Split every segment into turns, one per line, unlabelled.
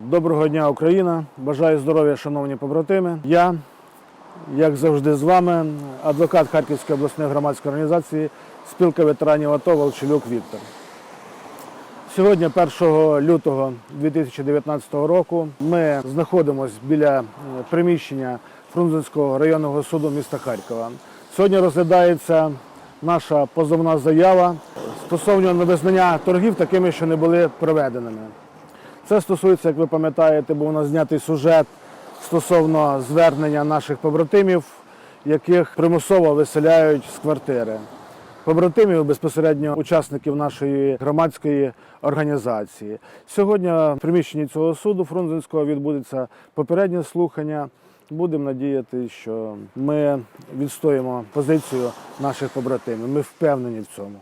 Доброго дня, Україна! Бажаю здоров'я, шановні побратими. Я, як завжди, з вами, адвокат Харківської обласної громадської організації, спілка ветеранів АТО Волчелюк Віктор. Сьогодні, 1 лютого 2019 року, ми знаходимося біля е, приміщення Фрунзенського районного суду міста Харкова. Сьогодні розглядається наша позовна заява стосовно невизнання торгів такими, що не були проведеними. Це стосується, як ви пам'ятаєте, був у нас знятий сюжет стосовно звернення наших побратимів, яких примусово виселяють з квартири. Побратимів безпосередньо учасників нашої громадської організації. Сьогодні в приміщенні цього суду Фрунзенського відбудеться попереднє слухання. Будемо надіяти, що ми відстоїмо позицію наших побратимів. Ми впевнені в цьому.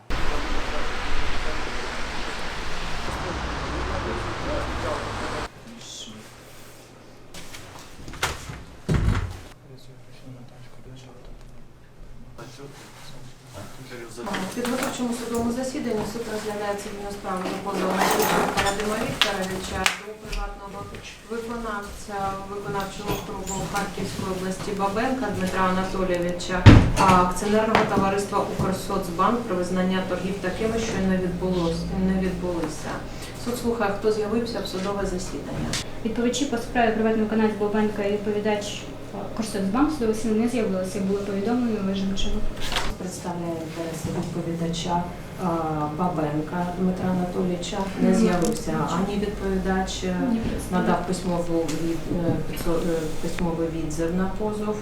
В підготовчому судовому засіданні суд розглядає цивільну справу Андрійчука Вікторовича до приватного виконавця виконавчого округу Харківської області Бабенка Дмитра Анатолійовича, акціонерного товариства Укрсоцбанк про визнання торгів такими, що не відбулось- не відбулися. Суд слухає, хто з'явився в судове засідання.
Відповідачі по справі приватний виконавець Бобенка і відповідач Корсоцбанк сили не з'явилися, як було повідомлено належним чином.
Представляє інтереси відповідача Бабенка Дмитра Анатолійовича. Не з'явився ані відповідач. е, надав письмову е, е, письмовий відзив на позов,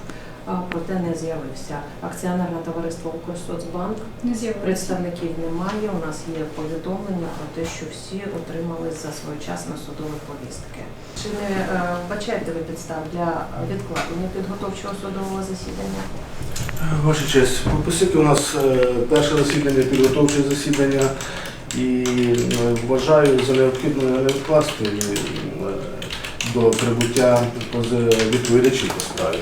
проте не з'явився. Акціонерне товариство Укрсоцбанк.
Не.
Представників немає. У нас є повідомлення про те, що всі отримали за своєчасно судові повістки. Чи не вбачаєте ви підстав для відкладення підготовчого судового засідання?
Ваша честь, оскільки у нас е, перше засідання, підготовче засідання, і е, вважаю за необхідне не відкласти е, до прибуття відповідачів по справі.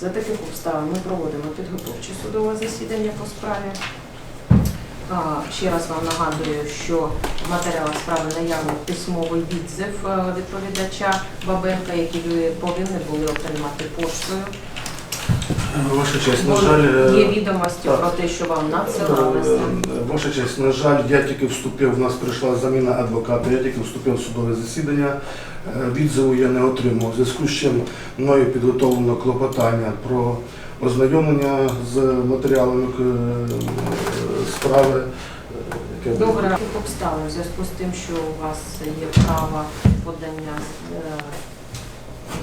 За таких обставин ми проводимо підготовче судове засідання по справі. Ще раз вам нагадую, що в матеріалах справи наявний письмовий відзив відповідача Бабенка, який ви повинні були отримати поштою.
Ваша честь, на жаль, е,
Є відомості
так.
про те, що вам.
Е, Ваша честь, на жаль, я тільки вступив, в нас прийшла заміна адвоката, я тільки вступив в судове засідання. Е, Відзиву я не отримав. У зв'язку з чим мною підготовлено клопотання про ознайомлення з матеріалами справи.
Добре, обставин в зв'язку з тим, що у вас є право подання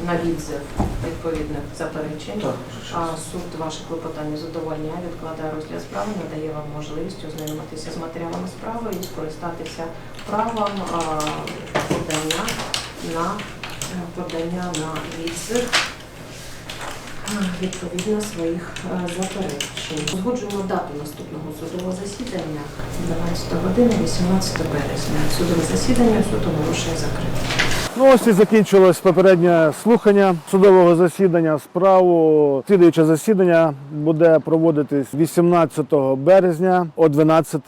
на відзив відповідних заперечень.
Так.
А суд ваше клопотання задовольняє, відкладає розгляд справи, надає вам можливість ознайомитися з матеріалами справи і скористатися правом подання на подання на відзив відповідно своїх е, заперечень. Узгоджуємо дату наступного судового засідання 12 години 18 березня. Судове засідання суд оголошує закритим.
Ну ось і закінчилось попереднє слухання судового засідання. Справу слідуюче засідання буде проводитись 18 березня о 12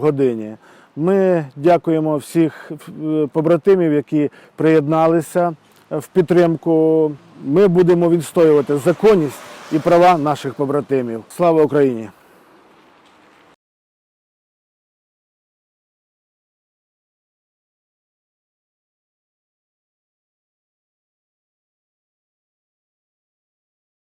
годині. Ми дякуємо всіх е, побратимів, які приєдналися в підтримку. Ми будемо відстоювати законність і права наших побратимів. Слава Україні!